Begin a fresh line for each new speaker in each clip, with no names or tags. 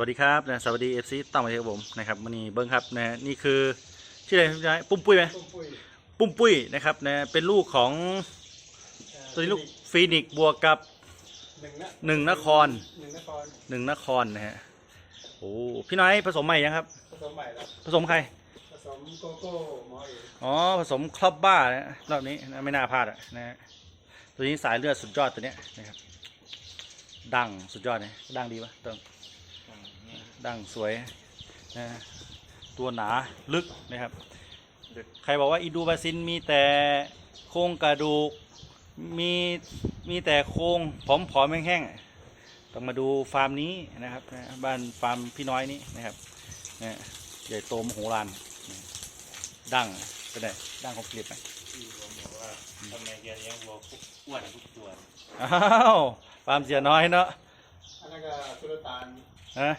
วัสดีครับนะสวัสดีเอฟซีตั้งมาเทครับผมนะครับวันนี้เบิ้งครับนะนี่คือชื่ออะไรพี่ชายปุ้มปุ้ยไหม
ปุ้มปุ้ย
ปุ้มปุ้ยนะครับนะเป็นลูกของตัวนี้ลูกฟีนิกซ์บวกกับ
หนึ่งนะ
หนึ่งนคร
หนึ่งนคร
หนึ่งนครนะฮะโอ้พี่น้อยผสมใหม่ยังครับ
ผสมใหม่แล้ว
ผสมใคร
ผสมโกโก้หมอเอก
อ๋อผสมครอบบ้านะรอบนี้นะไม่น่าพลาดอะนะฮะตัวนี้สายเลือดสุดยอดตัวเนี้ยนะครับดังสุดยอดเลยดังดีปะเติง ดังสวยนะตัวหนาลึกนะครับ ใครบอกว่าอินดูบาซินมีแต่โครงกระดูกมีมีแต่โครงผอมๆแห้งๆต้องมาดูฟาร์มนี้นะครับนะบ้านฟาร์มพี่น้อยนี้นะครับนะใหญ่โตมโหฬารนะดังเป็นไงดังของเกลียดไหม
ที่ผมบอกว่าทำไมแกเลี้ยงวัวอ้วนทุกตัว
อ้าวฟาร์มเสียน้อยเนาะ
อันนั้นก็สุลต่าน
นะ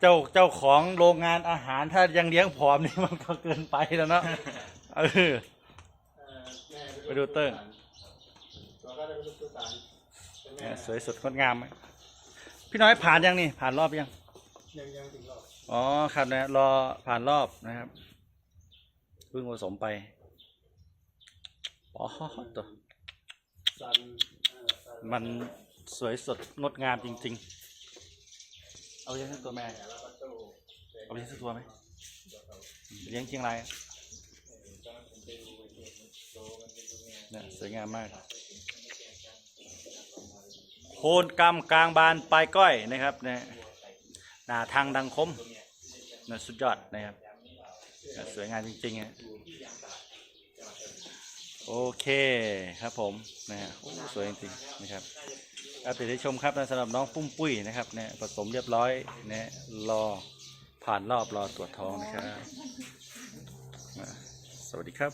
เจ้าเจ้าของโรงงานอาหารถ้ายังเลี้ยงผอมนี่มันก็เกินไปแล้วเนาะเออ
เอ่อแม่
ไปดูเติ้ง
ตัวก็ได้เป็นสุลต่านเป็นแม่
เนี่ยสวยสดงดงามไหมพี่น้อยผ่านยังนี่ผ่านรอบยัง
ยังยังถึงรอบ
อ๋อครับนะรอผ่านรอบนะครับเพิ่งผสมไปอ๋อตัว
ซันเอ่อซั
มันสวยสดงดงามจริง ๆ เอาเลี้ยงสักตัวแม่เอาเลี้ยงสักตัวไหมเลี้ยงเชียงรายเนี่ยสวยงามมากโคนกำกลางบานปลายก้อยนะครับเนี่ยหน้าทางดังคมนะสุดยอดนะครับ สวยงามจริงๆฮะ โอเคครับผมนะฮะสวยจริงๆนะครับอาติดให้ชมครับนะสำหรับน้องปุ้มปุ้ยนะครับเนี่ยผสมเรียบร้อยเนี่ยรอผ่านรอบรอตรวจท้องนะครับ สวัสดีครับ